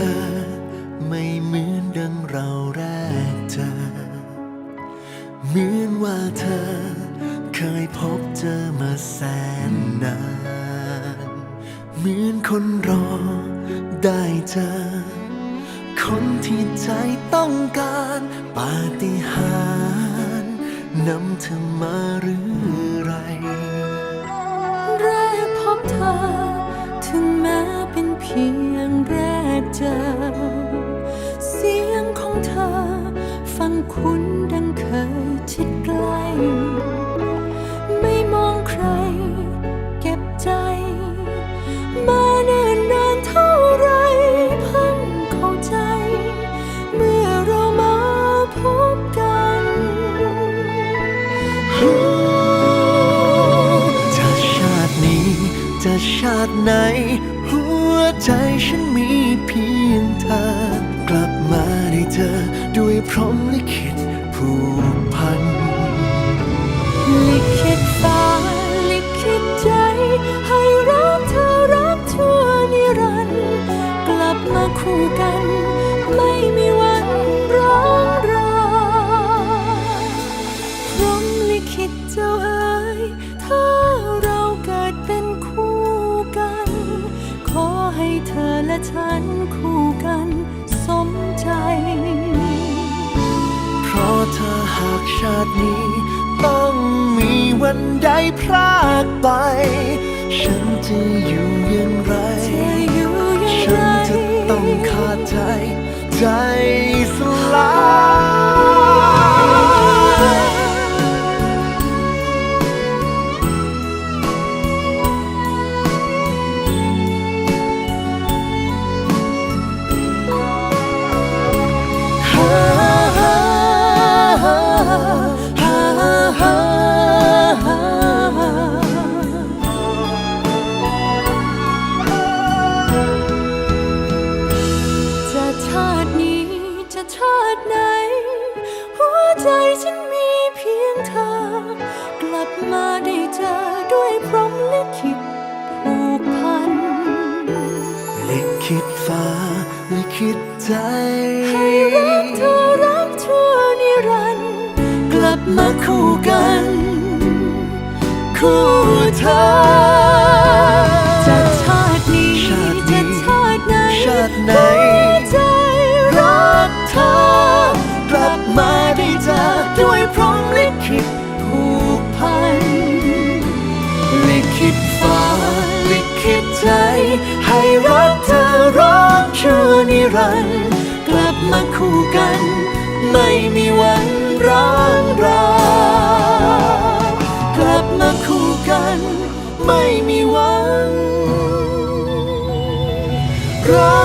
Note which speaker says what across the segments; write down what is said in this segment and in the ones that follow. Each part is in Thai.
Speaker 1: พ ชาติไหน หัวใจฉันมีเพียงเธอ กลับมาได้เจอด้ว
Speaker 2: ยพ
Speaker 1: ร้อม
Speaker 3: ลิขิ
Speaker 1: ตผูกพัน
Speaker 3: ลิขิตฟ้าลิขิตใจ ให้รักเธอรักทั่วนิรันดร์กลับมาคู่กัน
Speaker 1: ชาตินี้ ต้องมีวันใดพรากไป ฉันจะอยู่อย่างไร ฉันจะต้องขาดใจ ใจสลาย
Speaker 3: ลิขิต
Speaker 1: ฟ้าลิขิตใจ
Speaker 3: ให้รักเธอรักชั่วนิรันดร์กลับมาคู่กัน
Speaker 1: คู่เธอ
Speaker 3: จะชาตินี้
Speaker 1: ชาตินี้
Speaker 3: จะชาติไหน
Speaker 1: ชาติไหน
Speaker 3: ใจรัก
Speaker 1: เธอกลับมาได้เจอด้วยพร้อมลิขิตผูกพันลิขิตฟ้าลิขิตใจให้ รักเธอรักชั่วนิรันดร์กลับมาคู่กัน ไม่มีวันร้างรากลับมาคู่กัน ไม่มีวันร้าง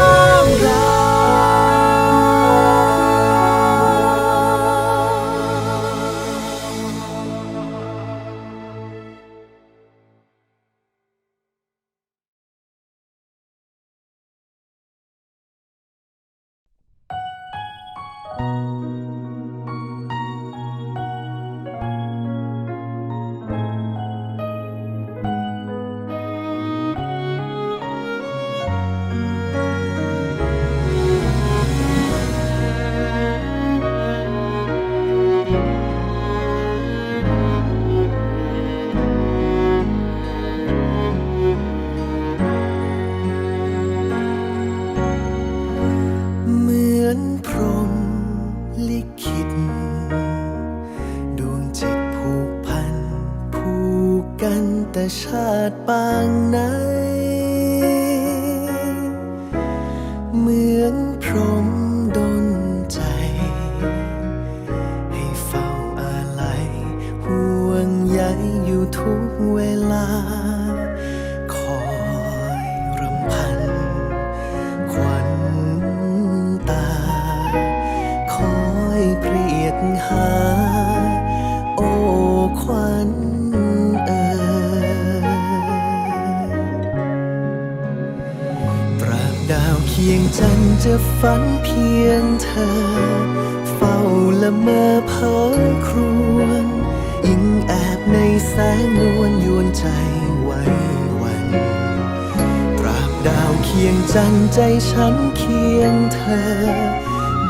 Speaker 1: จันใจฉันเคียงเธอ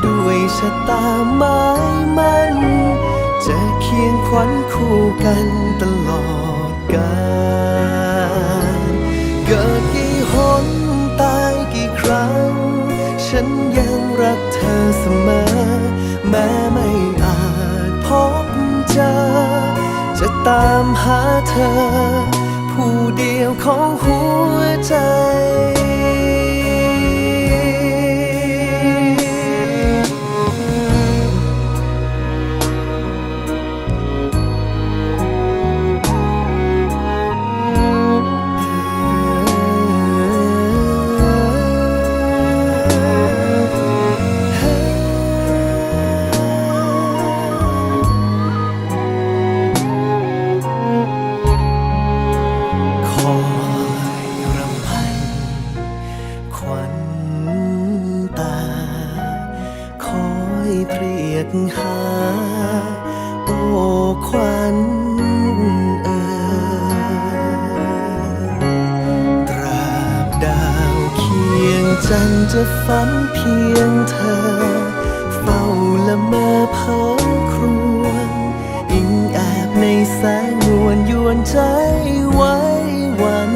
Speaker 1: ด้วยชะตาไม้มัน จะเคียงขวัญคู่กันตลอดกาลเกิดกี่หนตายกี่ครั้ง ฉันยังรักเธอเสมอ แม้ไม่อาจพบเจอ จะตามหาเธอ ผู้เดียวของหัวใจ จะฝันเพียงเธอ เฝ้าละเมอเพ้อครวญอิงแอบในแสงนวลยวนใจไว้วัน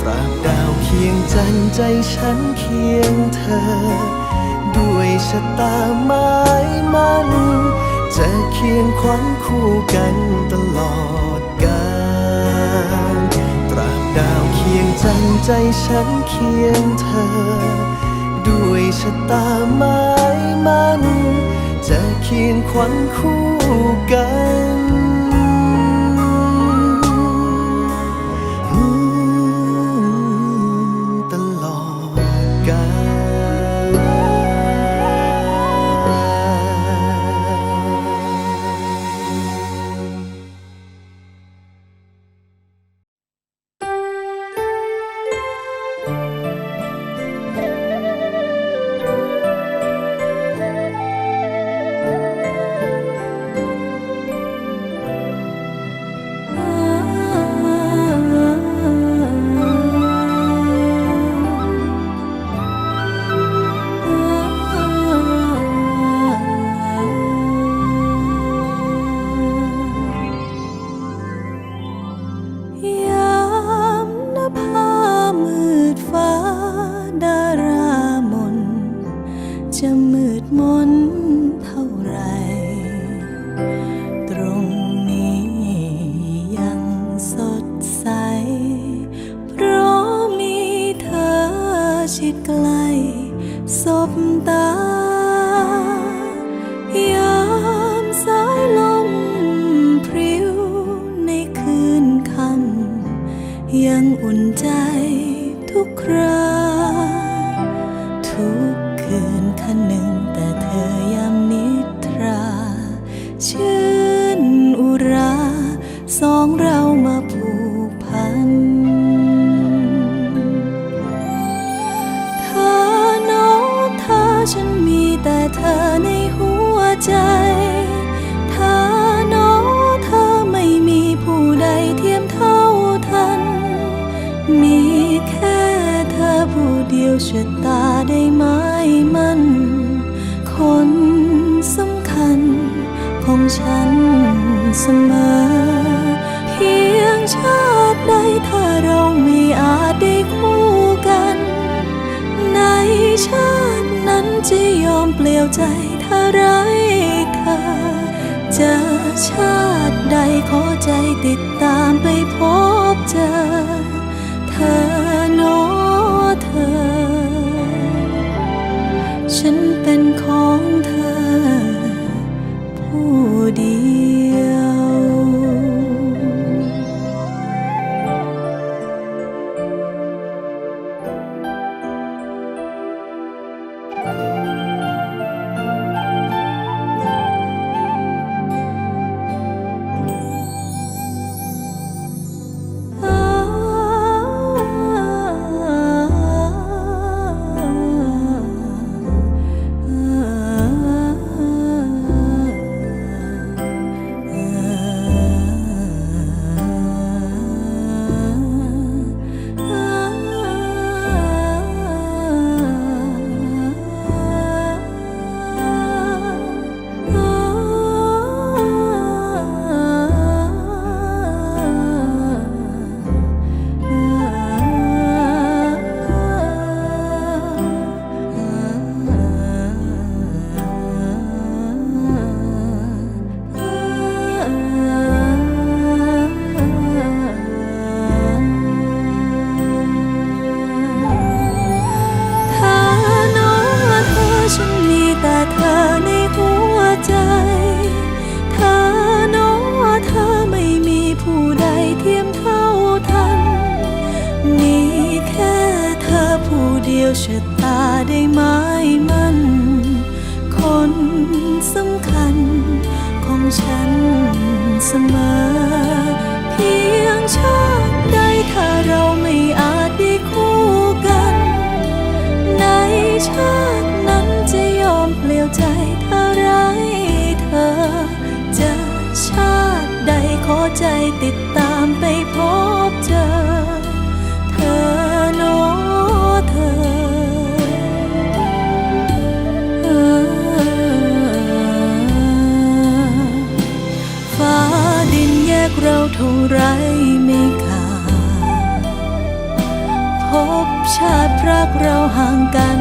Speaker 1: ตราบดาวเคียงจันใจฉันเคียงเธอ ด้วยชะตาไม้มันจะเคียงขวัญคู่กันตลอดกาลตราบดาวเคียงจันใจฉันเคียงเธอ ชะตาไม้มัน จะเคียงขวัญคู่กัน
Speaker 3: แต่เธอในหัวใจเธอโน้เธอไม่มีผู้ใดเทียมเท่าทัน มีแค่เธอผู้เดียวชะตาได้ไหมมันคนสำคัญของฉันเสมอ ไรเธอเจอชาติใดขอใจติดตามไปพบเจอ เธอโนเธอ ฉันเป็นของเธอ ผู้เดียว ใดขอใจติดตามไปพบเจอ เธอโนเธอฟ้าดินแยกเราเท่าไรไม่ขาดพบชาติรักเราห่างกัน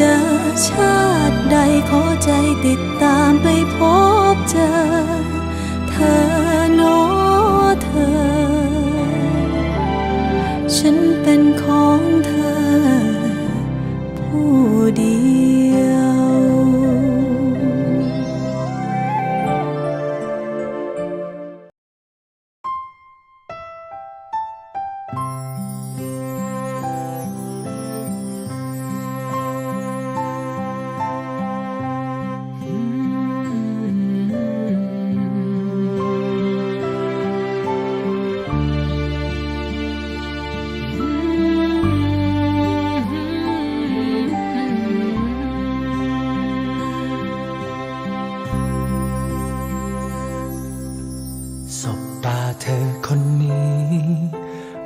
Speaker 3: จอชาติใดขอใจติดตามไปพบเจอ เธอโนเธอ ฉันเป็นของ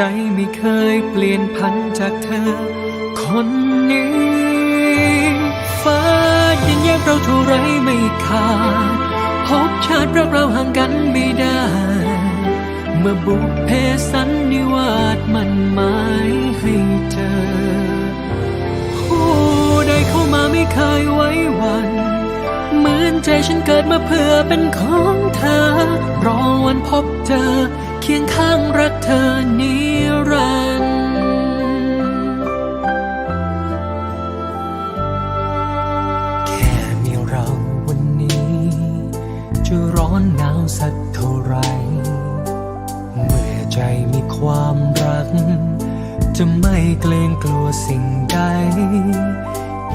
Speaker 4: ใจไม่เคยเปลี่ยนพันจากเธอ คนนี้ฟ้าดินแยกเราเท่าไรไม่ขาดพบชาติรักเราห่างกันไม่ได้ เมื่อบุพเพสันนิวาสมันหมายให้เจอผู้ใดเข้ามาไม่เคยไว้วันเหมือนใจฉันเกิดมาเพื่อเป็นของเธอ รอวันพบเจอ คียงข้างรักเธอนิรันดร์แค่มีเราวันนี้ จะร้อนหนาวสักเท่าไร เมื่อใจมีความรัก จะไม่เกรงกลัวสิ่งใด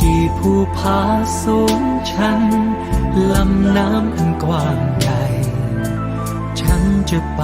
Speaker 4: กี่ภูผาสูงชัน ลำน้ำอันกว้างใหญ่ ฉันจะไป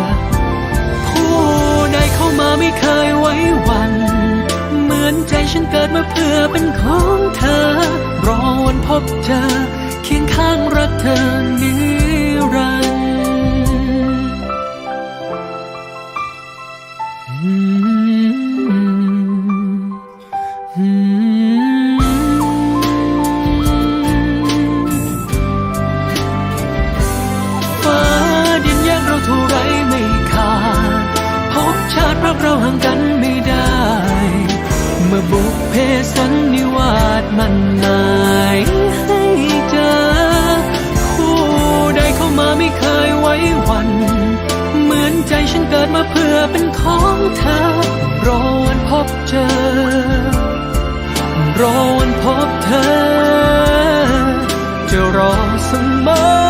Speaker 4: มาไม่เคยไว้วัน เหมือนใจฉันเกิดมาเพื่อเป็นของเธอ รอวันพบเธอ เคียงข้างรักเธอนี้ กเราห่างกันไม่ได้ เมื่อบุกเพสันนิวาสมันหมายให้เจอ คู่ใดเข้ามาไม่เคยไว้วัน เหมือนใจฉันเกิดมาเพื่อเป็นของเธอ รอวันพบเจอ รอวันพบเธอ จะรอเสมอ